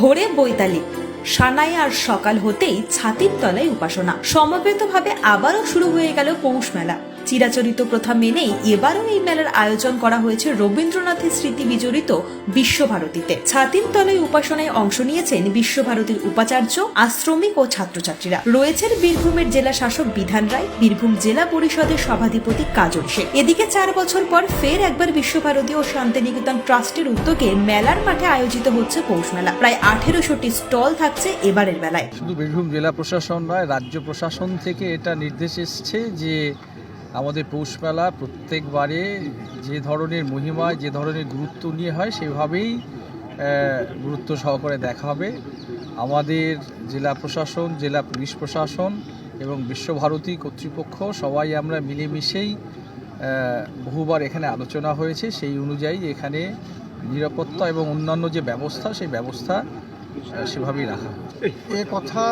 ভোরে বৈতালি। সানাই আর সকাল হতেই ছাতির তলায় উপাসনা। সমবেতভাবে আবারও শুরু হয়ে গেল পৌষ মেলা। চিরাচরিত প্রথা মেনেই এবারও এই মেলার আয়োজন করা হয়েছে রবীন্দ্রনাথের স্মৃতি বিজড়িত বিশ্বভারতীতে। ছাতির তলায় উপাসনায় অংশ নিয়েছেন বিশ্বভারতীর উপাচার্য, আশ্রমিক ও ছাত্রছাত্রীরা। রয়েছেন বীরভূমের জেলা শাসক বিধান রায়, বীরভূম জেলা পরিষদের সভাধিপতি কাজল শেখ এদিকে চার বছর পর ফের একবার বিশ্বভারতী ও শান্তিনিকেতন ট্রাস্টের উদ্যোগে মেলার মাঠে আয়োজিত হচ্ছে পৌষ মেলা। প্রায় আঠেরোশোটি স্টল থাকছে এবারের মেলায়। শুধু বীরভূম জেলা প্রশাসন নয়, রাজ্য প্রশাসন থেকে এটা নির্দেশ এসছে যে আমাদের পৌষ মেলা প্রত্যেকবারে যে ধরনের মহিমা, যে ধরনের গুরুত্ব নিয়ে হয়, সেভাবেই গুরুত্ব সহকারে দেখা হবে। আমাদের জেলা প্রশাসন, জেলা পুলিশ প্রশাসন এবং বিশ্বভারতী কর্তৃপক্ষ সবাই আমরা মিলেমিশেই বহুবার এখানে আলোচনা হয়েছে। সেই অনুযায়ী এখানে নিরাপত্তা এবং অন্যান্য যে ব্যবস্থা, সেই ব্যবস্থা সেভাবেই রাখা এ কথা,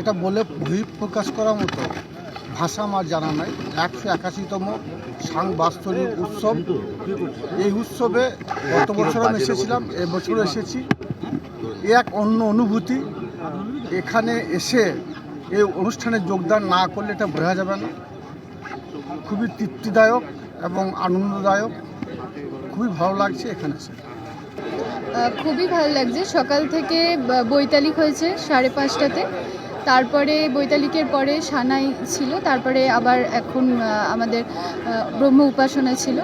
এটা বলে বহিঃপ্রকাশ করার মতো ভাষা আমার জানা নাই। একশো একাশিতম সাংবাস্তরিক উৎসব। এই উৎসবে গত বছর আমি এসেছিলাম এবছরও এসেছি। এ এক অন্য অনুভূতি। এখানে এসে এই অনুষ্ঠানে যোগদান না করলে এটা বোঝা যাবে না। খুবই তৃপ্তিদায়ক এবং আনন্দদায়ক। খুবই ভালো লাগছে এখানে এসে। খুবই ভালো লাগছে। সকাল থেকে বৈতালিক হয়েছে সাড়ে পাঁচটাতে। তারপরে বৈতালিকের পরে সানাই ছিল, তারপরে আবার এখন আমাদের ব্রহ্ম উপাসনা ছিল।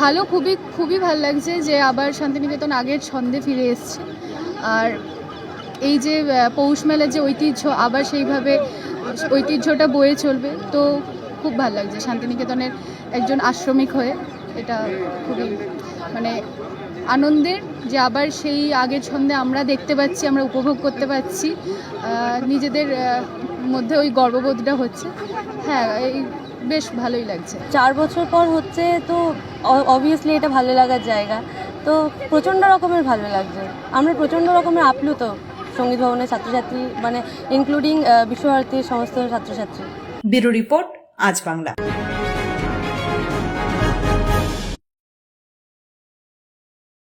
ভালো, খুবই খুবই ভালো লাগছে যে আবার শান্তিনিকেতন আগের ছন্দে ফিরে এসছে। আর এই যে পৌষ মেলার যে ঐতিহ্য, আবার সেইভাবে ঐতিহ্যটা বয়ে চলবে, তো খুব ভালো লাগছে শান্তিনিকেতনের একজন আশ্রমিক হয়ে। এটা খুবই মানে আনন্দের যে আবার সেই আগের ছন্দে আমরা দেখতে পাচ্ছি আমরা উপভোগ করতে পারছি আহ, নিজেদের মধ্যে ওই গর্ববোধটা হচ্ছে। হ্যাঁ এই বেশ ভালোই লাগছে। চার বছর পর হচ্ছে তো অবভিয়াসলি এটা ভালো লাগার জায়গা। তো প্রচণ্ড রকমের ভালো লাগছে। আমরা প্রচণ্ড রকমের আপ্লুত সংগীত ভবনের ছাত্রছাত্রী মানে ইনক্লুডিং বিশ্বভারতীর সমস্ত ছাত্রছাত্রী। ব্যুরো রিপোর্ট আজ বাংলা।